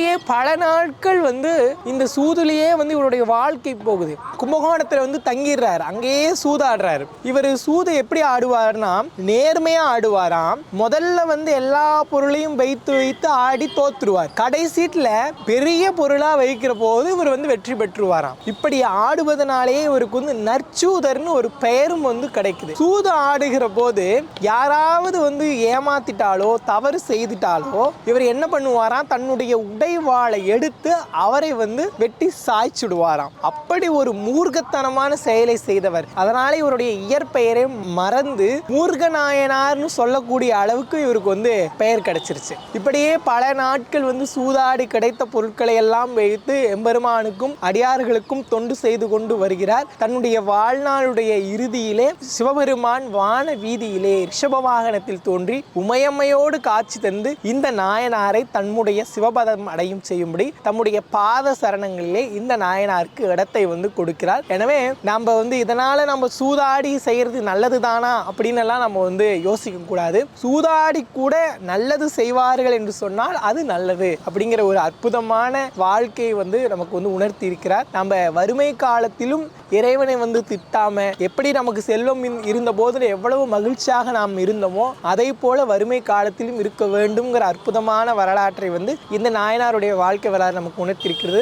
இப்படியே பல நாட்கள் வந்து இந்த சூதுலேயே வந்து இவருடைய வாழ்க்கை போகுது. கும்பகோணத்துல வந்து தங்கிடுறாரு. அங்கேயே சூதாடுறாரு. இவர் சூது எப்படி ஆடுவார்னா நேர்மையா ஆடுவாராம். முதல்ல வந்து எல்லா பொருளையும் வைத்து வைத்து ஆடி தோத்துருவார். கடைசீட்ல பெரிய பொருளா வைக்கிற போது இவர் வந்து வெற்றி பெற்றுவாராம். இப்படி ஆடுவதனாலேயே இவருக்கு வந்து நற்சூதர்னு ஒரு பெயரும் வந்து கிடைக்குது. சூது ஆடுகிற போது யாராவது வந்து ஏமாத்திட்டாலோ தவறு செய்துட்டாலோ இவர் என்ன பண்ணுவாராம்? தன்னுடைய உடை உடைவாளை எடுத்து அவரை வந்து வெட்டி சாய்ச்சிடுவாராம். அப்படி ஒரு மூர்க்கத்தனமான செயலை செய்தவர். அதனால இவருடைய இயற்பெயரை மறந்து மூர்கநாயனார்னு சொல்லக்கூடிய அளவுக்கு இவருக்கு வந்து பெயர் கிடைச்சிருச்சு. இப்படியே பல நாட்கள் வந்து சூதாடி கிடைத்த பொருட்களை எல்லாம் வைத்து எம்பெருமானுக்கும் அடியார்களுக்கும் தொண்டு செய்து கொண்டு வருகிறார். தன்னுடைய வாழ்நாளுடைய இறுதியிலே சிவபெருமான் வான வீதியிலே ரிஷப வாகனத்தில் தோன்றி உமையம்மையோடு காட்சி தந்து இந்த நாயனாரை தன்னுடைய சிவபதம் அடையும் செய்யும்படி தம்முடைய பாத சரணங்களிலே இந்த நாயனாருக்கு இடத்தை வந்து கொடுக்கிறார். எனவே நம்ம வந்து இதனால நம்ம சூதாடி செய்யறது நல்லது தானா அப்படின்னு எல்லாம் நம்ம வந்து யோசிக்க கூடாது. சூதாடி கூட நல்லது செய்வார்கள் என்று சொன்னால் அது நல்லது அப்படிங்கிற ஒரு அற்புதமான வாழ்க்கையை வந்து நமக்கு வந்து உணர்த்தி இருக்கிறார் நம்ம வறுமை காலத்திலும் இறைவனை வந்து திட்டாம எப்படி நமக்கு செல்வம் இருந்த போது எவ்வளவு மகிழ்ச்சியாக நாம் இருந்தோமோ அதை போல வறுமை காலத்திலும் இருக்க வேண்டும்ங்கிற அற்புதமான வரலாற்றை வந்து இந்த நாயனாருடைய வாழ்க்கை வரலாறு நமக்கு உணர்த்திருக்கிறது